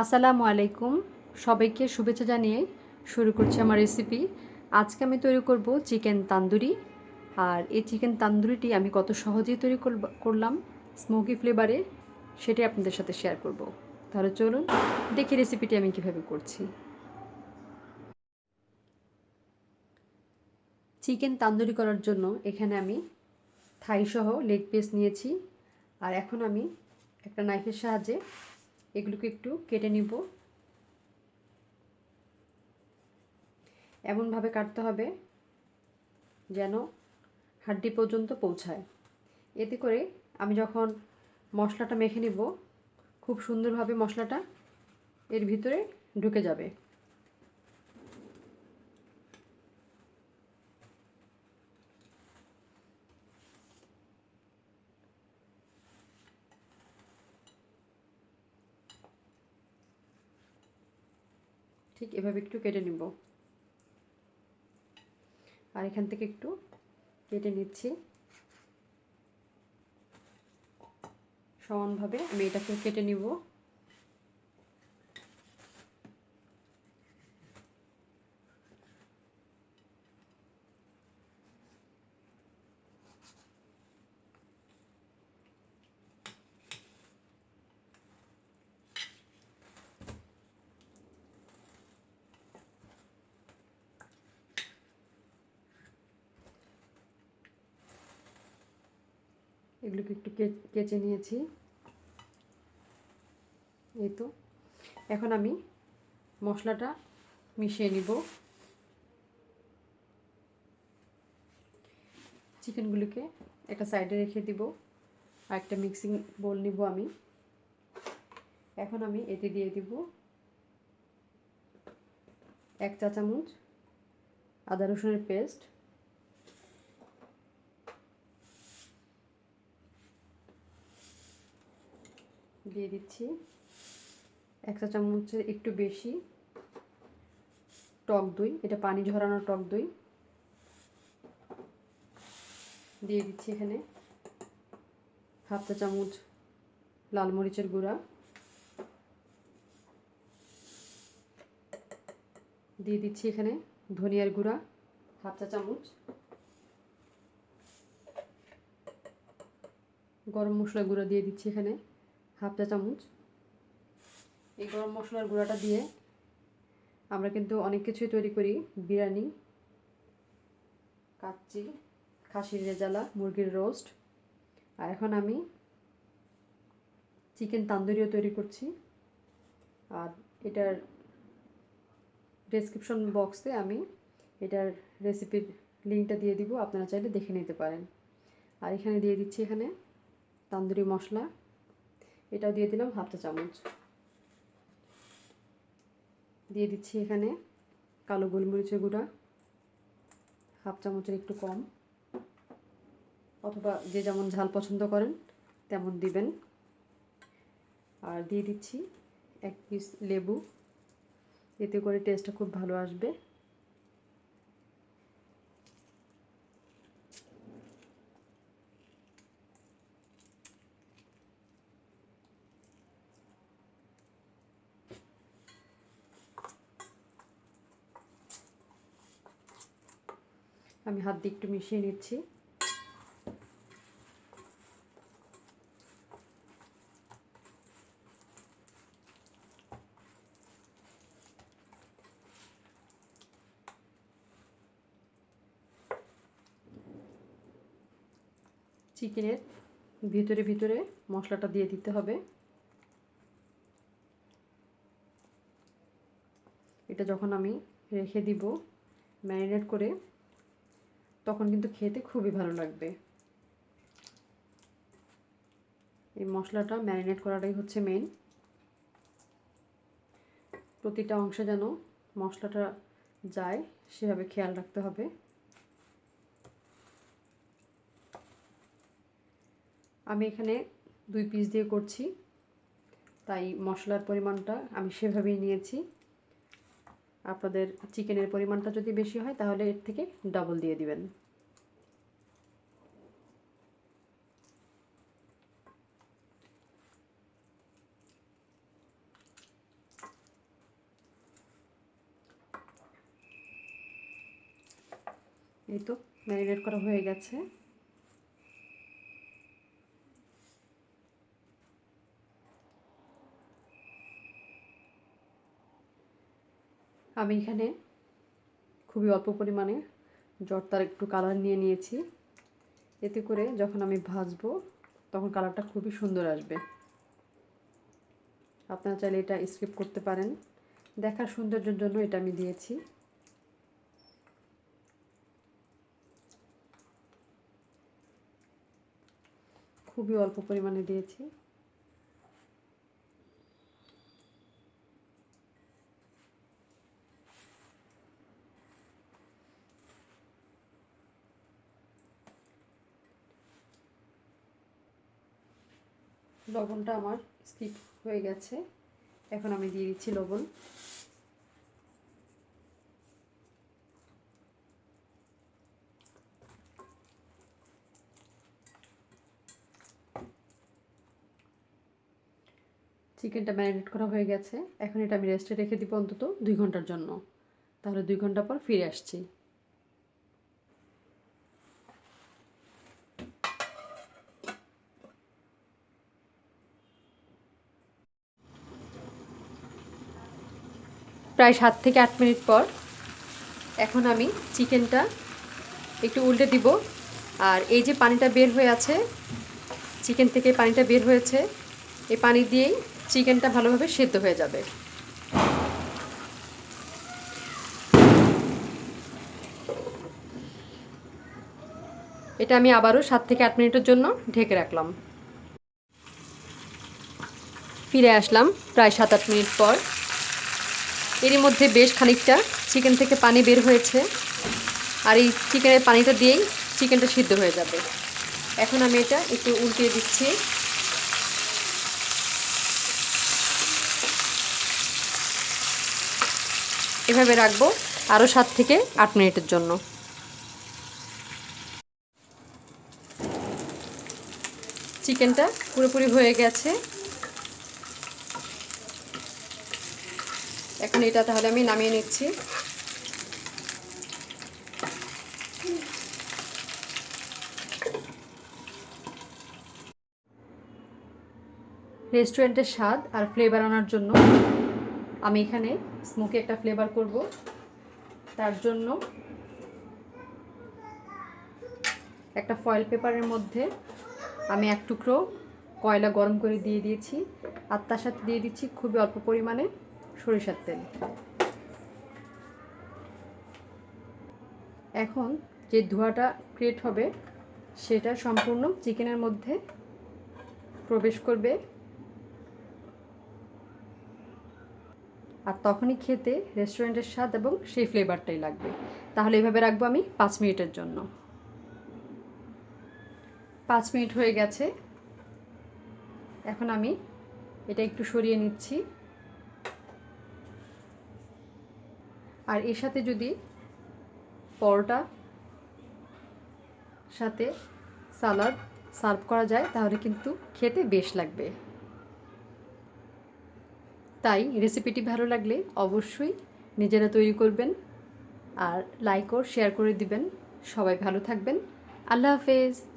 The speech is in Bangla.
আসসালামু আলাইকুম। সবাইকে শুভেচ্ছা জানিয়ে শুরু করছি আমার রেসিপি আজকে আমি তৈরি করব চিকেন তান্দুরি। আর এই চিকেন তান্দুরিটি আমি কত সহজেই তৈরি করলাম স্মোকি ফ্লেভারে সেটাই আপনাদের সাথে শেয়ার করব। তাহলে চলুন দেখি রেসিপিটি আমি কীভাবে করছি। চিকেন তান্দুরি করার জন্য এখানে আমি থাই সহ লেগ পিস নিয়েছি। আর এখন আমি একটা নাইফের সাহায্যে এগুলোকে একটু কেটে নিব। এমনভাবে কাটতে হবে যেন হাড্ডি পর্যন্ত পৌঁছায়। এতে করে আমি যখন মশলাটা মেখে নিব, খুব সুন্দরভাবে মশলাটা এর ভিতরে ঢুকে যাবে। ঠিক এভাবে একটু কেটে নিব। আর এখান থেকে একটু কেটে নিচ্ছি। সমানভাবে আমি এটাকে কেটে নিব। এগুলোকে একটু কেচে নিয়েছি। এই তো। এখন আমি মশলাটা মিশিয়ে নিব। চিকেনগুলোকে একটা সাইডে রেখে দিব। আর একটা মিক্সিং বোল নিব আমি। এখন আমি এতে দিয়ে দিব এক চা চামচ আদা রসুনের পেস্ট। দিয়ে দিচ্ছি। এক চা চামচের একটু বেশি টক দই, এটা পানি ঝরানো টক দই। দিয়ে দিচ্ছি এখানে হাফ চা চামচ লাল মরিচের গুঁড়া। দিয়ে দিচ্ছি এখানে ধনিয়ার গুঁড়া, হাফ চা চামচ। গরম মশলা গুঁড়া দিয়ে দিচ্ছি এখানে। হাফ চা চামচ। এই গরম মশলার গুঁড়াটা দিয়ে আমরা কিন্তু অনেক কিছুই তৈরি করি। বিরিয়ানি, কাচ্চি, খাসির রেজালা, মুরগির রোস্ট। আর এখন আমি চিকেন তান্দুরিও তৈরি করছি। আর এটার ডেসক্রিপশন বক্সে আমি এটার রেসিপির লিঙ্কটা দিয়ে দিব। আপনারা চাইলে দেখে নিতে পারেন। আর এখানে দিয়ে দিচ্ছি এখানে তান্দুরি মশলা। এটাও দিয়ে দিলাম হাফ চা চামচ। দিয়ে দিচ্ছি এখানে কালো গোলমরিচের গুঁড়া হাফ চামচের একটু কম। অথবা যে যেমন ঝাল পছন্দ করেন তেমন দিবেন। আর দিয়ে দিচ্ছি এক পিস লেবু। এতে করে টেস্টটা খুব ভালো আসবে। আমি হাত দিয়ে একটু মিশিয়ে নিচ্ছি। চিকেনের ভিতরে ভিতরে মশলাটা দিয়ে দিতে হবে। এটা যখন আমি রেখে দিব ম্যারিনেট করে তখন কিন্তু খেতে খুবই ভালো লাগবে। এই মশলাটা ম্যারিনেট করাটাই হচ্ছে মেন প্রতিটা অংশে যেন মশলাটা যায়, সেভাবে খেয়াল রাখতে হবে। আমি এখানে দুই পিস দিয়ে করছি, তাই মশলার পরিমাণটা আমি সেভাবেই নিয়েছি। আপনাদের চিকেনের পরিমাণটা যদি বেশি হয়, তাহলে এর থেকে ডাবল দিয়ে দিবেন। এই তো ম্যারিনেট করা হয়ে গেছে। আমি এখানে খুবই অল্প পরিমাণে জর্তার একটু কালার নিয়ে নিয়েছি। এতে করে যখন আমি ভাজবো, তখন কালারটা খুবই সুন্দর আসবে। আপনারা চাইলে এটা স্কিপ করতে পারেন। দেখার সৌন্দর্যের জন্য এটা আমি দিয়েছি। খুবই অল্প পরিমাণে দিয়েছি। লবণটা আমার স্কিপ হয়ে গেছে। এখন আমি দিয়ে দিচ্ছি লবণ। চিকেনটা ম্যারিনেট করা হয়ে গেছে। এখন এটা আমি রেস্টে রেখে দিব অন্তত দুই ঘণ্টার জন্য। তাহলে দুই ঘণ্টা পর ফিরে আসছি। প্রায় সাত থেকে আট মিনিট পর এখন আমি চিকেনটা একটু উল্টে দিব। আর এই যে পানিটা বের হয়ে আছে, চিকেন থেকে পানিটা বের হয়েছে, এই পানি দিয়েই চিকেনটা ভালোভাবে সেদ্ধ হয়ে যাবে। এটা আমি আবারও সাত থেকে আট মিনিটের জন্য ঢেকে রাখলাম। ফিরে আসলাম প্রায় সাত আট মিনিট পর। এরই মধ্যে বেশ খানিকটা চিকেন থেকে পানি বের হয়েছে। আর এই চিকেনের পানিটা দিয়েই চিকেনটা সিদ্ধ হয়ে যাবে। এখন আমি এটা একটু উল্টিয়ে দিচ্ছি। এভাবে রাখব আরও সাত থেকে আট মিনিটের জন্য। চিকেনটা পুরোপুরি হয়ে গেছে। এখন এটা তাহলে আমি নামিয়ে নিচ্ছি। রেস্টুরেন্টের স্বাদ আর ফ্লেভার আনার জন্য আমি এখানে স্মোকি একটা ফ্লেভার করব। তার জন্য একটা ফয়েল পেপারের মধ্যে আমি এক টুকরো কয়লা গরম করে দিয়ে দিয়েছি। আর তার সাথে দিয়ে দিচ্ছি খুবই অল্প পরিমাণে সরিষার তেল। এখন যে ধোঁয়াটা ক্রিয়েট হবে, সেটা সম্পূর্ণ চিকেনের মধ্যে প্রবেশ করবে। আর তখনই খেতে রেস্টুরেন্টের স্বাদ এবং সেই ফ্লেভারটাই লাগবে। তাহলে এভাবে রাখব আমি পাঁচ মিনিটের জন্য। পাঁচ মিনিট হয়ে গেছে। এখন আমি এটা একটু সরিয়ে নিচ্ছি। আর এর সাথে যদি পরোটা সাথে সালাড সার্ভ করা যায়, তাহলে কিন্তু খেতে বেশ লাগবে। তাই রেসিপিটি ভালো লাগলে অবশ্যই নিজেরা তৈরি করবেন আর লাইক ও শেয়ার করে দিবেন। সবাই ভালো থাকবেন। আল্লাহ হাফেজ।